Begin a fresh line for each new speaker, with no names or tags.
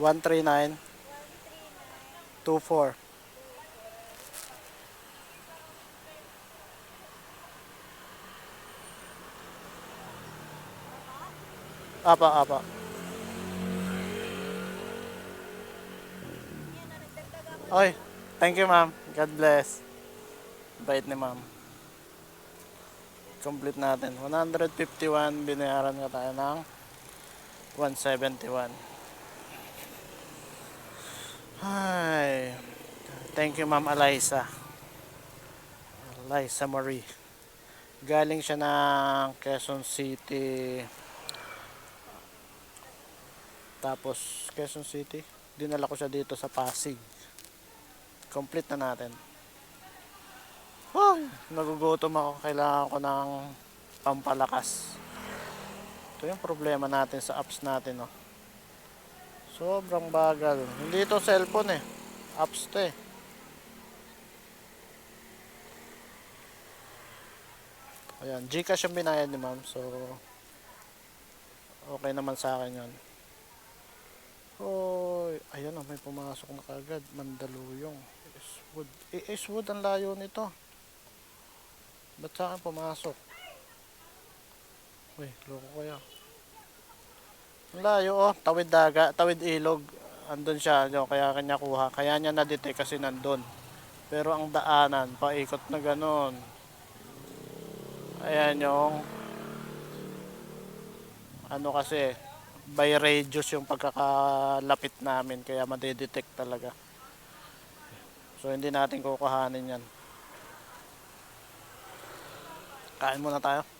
139 24 Apa, apa. Oy, thank you ma'am. God bless. Bait ni ma'am. Complete natin. 151, binayaran ka tayo ng 171. Hi. Thank you ma'am Eliza. Eliza Marie. Galing siya ng Quezon City. Tapos Quezon City. Dinala ko siya dito sa Pasig. Complete na natin. Ay, nagugutom ako. Kailangan ko ng pampalakas. Ito yung problema natin sa apps natin. Oh. Sobrang bagal. Hindi ito cellphone eh. Apps to eh. Ayan, Gcash yung binayad ni ma'am. So, okay naman sa akin yun. Hoy, ayan oh, may pumasok na kagad. Mandaluyong. Eastwood. Eh, Eastwood ang layo nito. Ba't sa akin pumasok? Uy, loko kaya. Layo oh, tawid daga, tawid ilog. Andun siya, no, kaya kanya kuha. Kaya niya na-detect kasi nandun. Pero ang daanan, paikot na ganon. Ayan yung ano kasi by radius yung pagkakalapit namin kaya madedetect talaga. So hindi natin kukuhanin yan. Kain muna tayo.